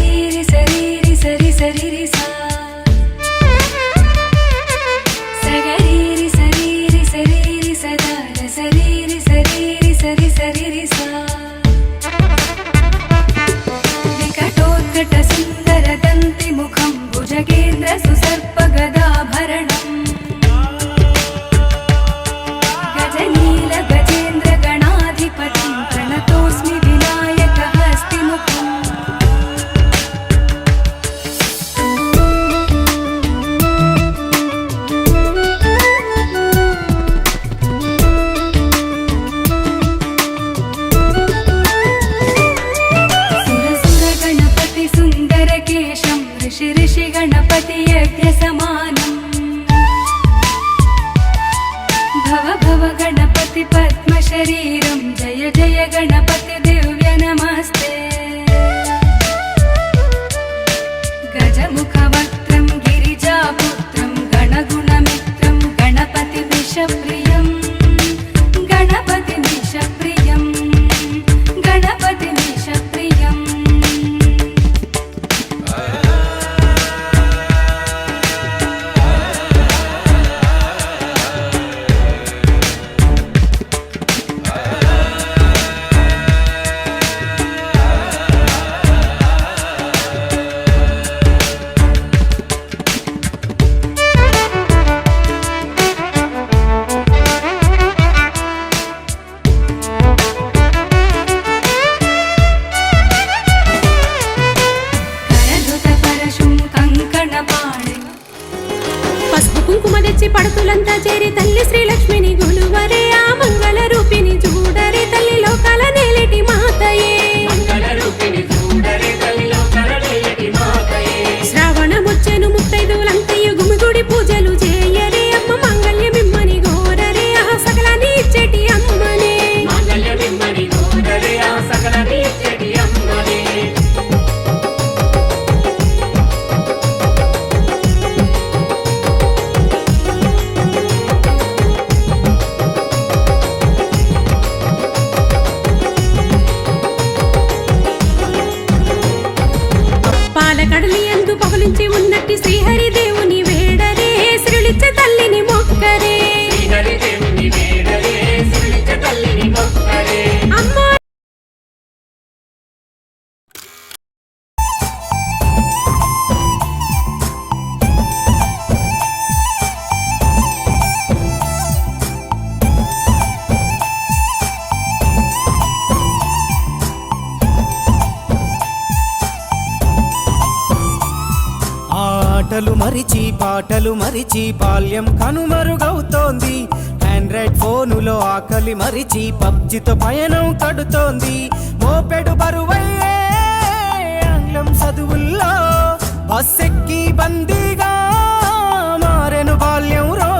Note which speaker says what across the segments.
Speaker 1: seri seri seri seri seri Ganapathi പത്മശരീരം. Jaya Jaya Ganapathi. కడలి ఎందు పవలించి ఉన్నట్టి శ్రీహరి
Speaker 2: మాటలు మరిచి పాటలు మరిచి బాల్యం కనుమరుగవుతోంది ఆండ్రాయిడ్ ఫోనులో ఆకలి మరిచి పబ్జితో పయనం కడుతోంది. మోపెడు బరువయ్యే ఆంగ్లం చదువుల్లో బస్ బందీగా మారెను బాల్యం రో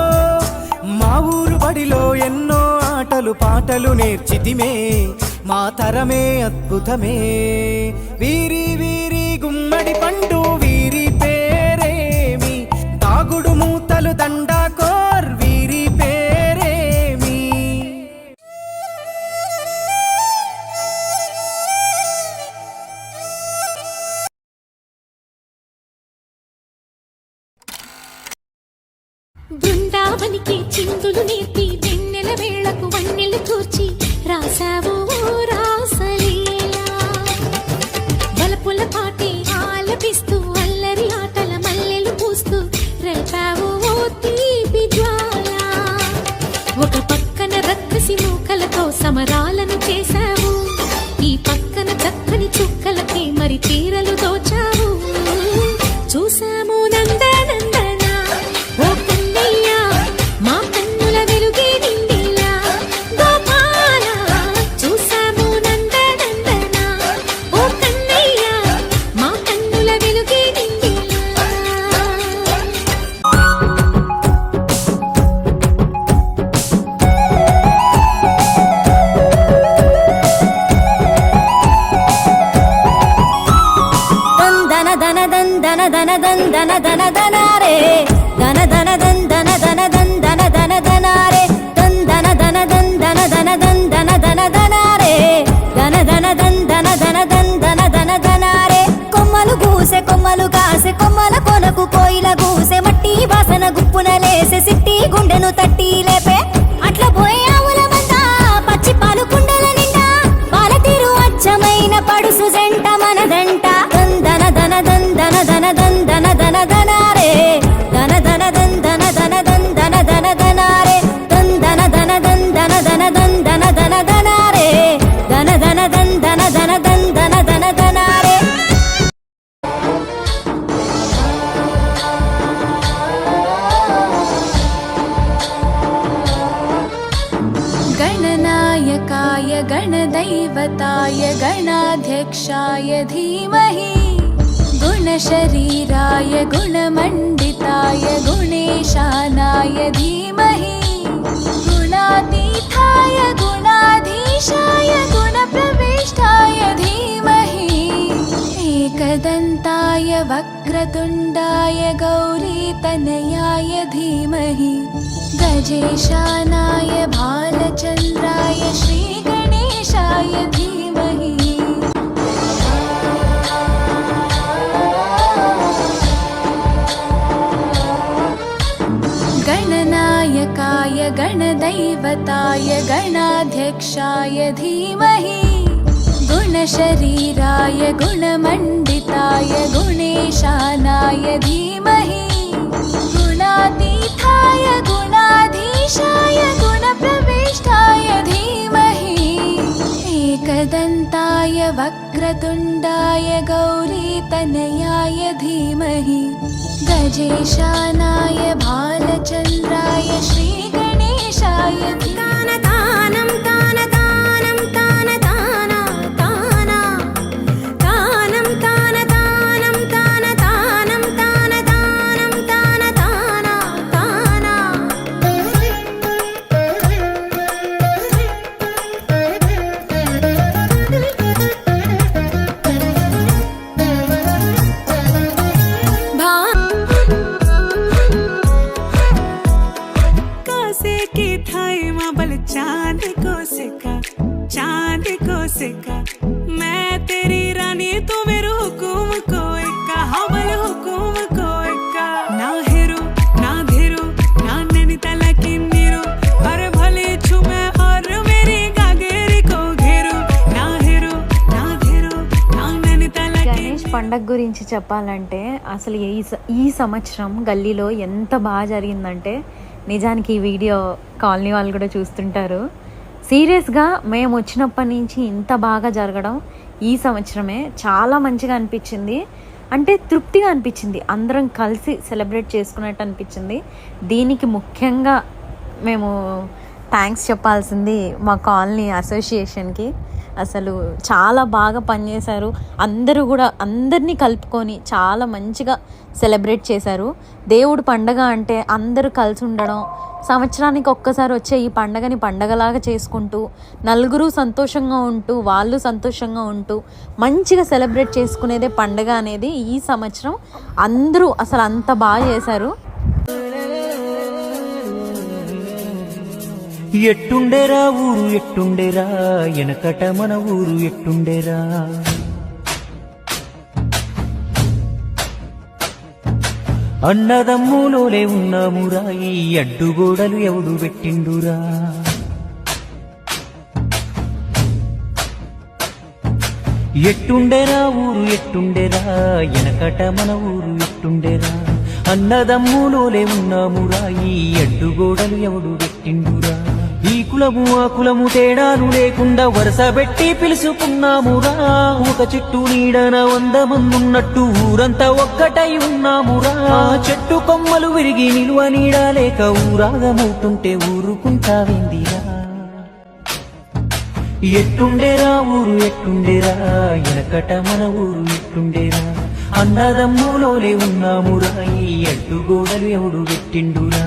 Speaker 2: మా ఊరు బడిలో ఎన్నో ఆటలు పాటలు నేర్చితిమే. మా తరమే అద్భుతమే. వీరి వీరి
Speaker 1: బృందావనికి చిందులు నేర్పి వెన్నెల వేళకు వన్నెలు కూర్చి రాసావు ఓ రాసలీలా. బలపుల పాటి ఆలపిస్తూ అల్లరి ఆటల మల్లెలు పూస్తూ రేపావు ఓ తీపి జ్వాల. ఒక పక్కన రక్కసి మూకలతో సమరాలను చేశావు ధన
Speaker 3: దన్ ధన ధన ధనారే ధన ధన దన్ ధన ధన దన్ ధన ధన ధనారే దన్ ధన ధన దన్ ధన ధన దన్ ధన ధన ధనారే ధన ధన దన్ ధన ధన దన్ ధన ధన ధనారే కొమ్మలు గూసె కొమ్మలు కాసె కొమ్మల కొనకు కోయిల గూసె మట్టి వాసన గుప్పున లేసె సిట్టి గుండెను తట్టి లేపే అట్ల పోయే ఆవుల మంద పచ్చి పాలు కుండల నిండా పాల తీరు అచ్చమైన పడుసు జంట
Speaker 4: మన वक्रतुण्डाय गौरीतनयाय धीमहि गजेशानाय भालचन्द्राय श्रीगणेशाय धीमहि। गणनायकाय गणदैवताय गणाध्यक्षाय धीमहि गुणशरीराय गुणमण्डिताय गुणेशानाय धीमहि। गुणातीताय गुणाधीशाय गुणप्रविष्टाय धीमहि। एकदन्ताय वक्रतुण्डाय गौरीतनयाय धीमहि। गजेशानाय भालचन्द्राय श्रीगणेशाय। धीमहि
Speaker 5: పండగ గురించి చెప్పాలంటే అసలు ఈ ఈ సంవత్సరం గల్లీలో ఎంత బాగా జరిగిందంటే నిజానికి ఈ వీడియో కాలనీ వాళ్ళు కూడా చూస్తుంటారు. సీరియస్గా మేము వచ్చినప్పటి నుంచి ఇంత బాగా జరగడం ఈ సంవత్సరమే చాలా మంచిగా అనిపించింది. అంటే తృప్తిగా అనిపించింది. అందరం కలిసి సెలబ్రేట్ చేసుకున్నట్టు అనిపించింది. దీనికి ముఖ్యంగా మేము థ్యాంక్స్ చెప్పాల్సింది మా కాలనీ అసోసియేషన్కి. అసలు చాలా బాగా పనిచేశారు. అందరూ కూడా అందరినీ కలుపుకొని చాలా మంచిగా సెలబ్రేట్ చేశారు. దేవుడు పండగ అంటే అందరూ కలిసి ఉండడం సంవత్సరానికి ఒక్కసారి వచ్చే ఈ పండగని పండగలాగా చేసుకుంటూ నలుగురు సంతోషంగా ఉంటూ వాళ్ళు సంతోషంగా ఉంటూ మంచిగా సెలబ్రేట్ చేసుకునేదే పండగ అనేది ఈ సంవత్సరం అందరూ అసలు అంత బాగా చేశారు.
Speaker 6: ఎట్టుండేరా ఊరు ఎట్టుండేరా? ఎనకట మన ఊరు ఎట్టుండేరా? అన్నదమ్ములోలే ఉన్నామురా ఈ అడ్డుగోడలు ఎవడు పెట్టిండురా? ఎట్టుండేరా ఊరు ఎట్టుండేరా? ఎనకట మన ఊరు ఎట్టుండేరా? అన్నదమ్ములోలే ఉన్నామురా ఈ అడ్డుగోడలు ఎవడు పెట్టిండురా? కులము ఆ కులము తేడాలు లేకుండా వరుస పెట్టి పిలుచుకున్నామురా ఒక చెట్టు నీడన వంద మందున్నట్టు ఊరంతా ఒక్కటై ఉన్నామురా చెట్టు కొమ్మలు విరిగి నిలువ నీడ లేక ఊరాగమవుతుంటే ఊరుకుంటావిందిరా ఎట్టుండేరా ఊరు ఎట్టుండేరా ఎనకట మన ఊరు ఎట్టుండేరా అన్నదమ్ములోనే ఉన్నామురా ఈ అడ్డుగోడలు ఎవడు పెట్టిండురా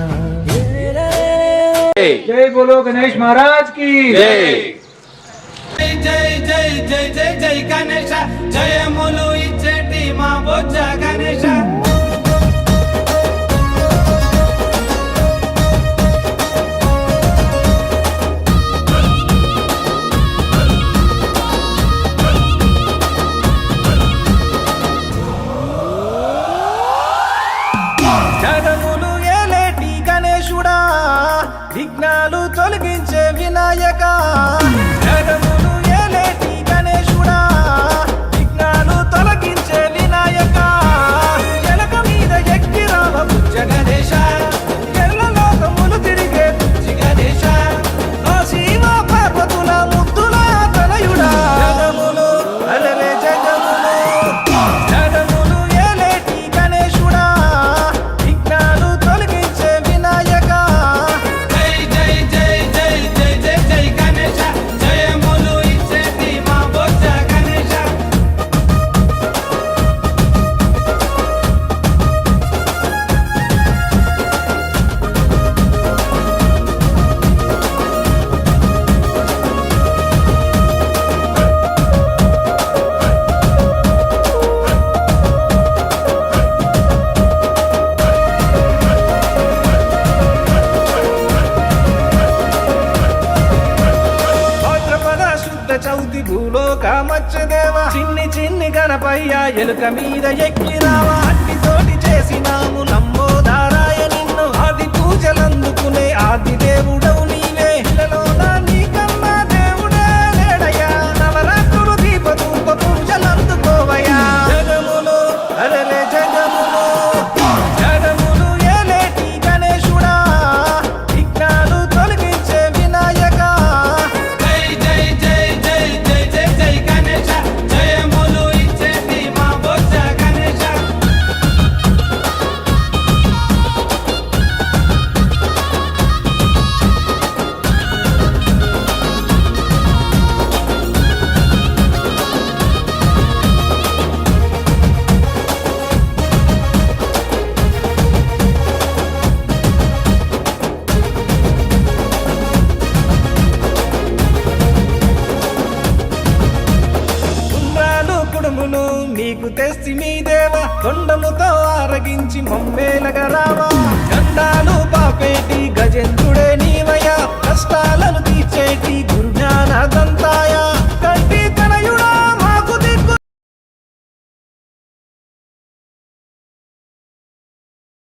Speaker 7: जय। बोलो गणेश महाराज की।
Speaker 2: जय। जय जय जय जय जय गणेश। जय मुलु इच्छेटी माँ बोझ गणेश। విఘ్నాలు తొలగించే Vinayaka. la vida y hay Guerrero.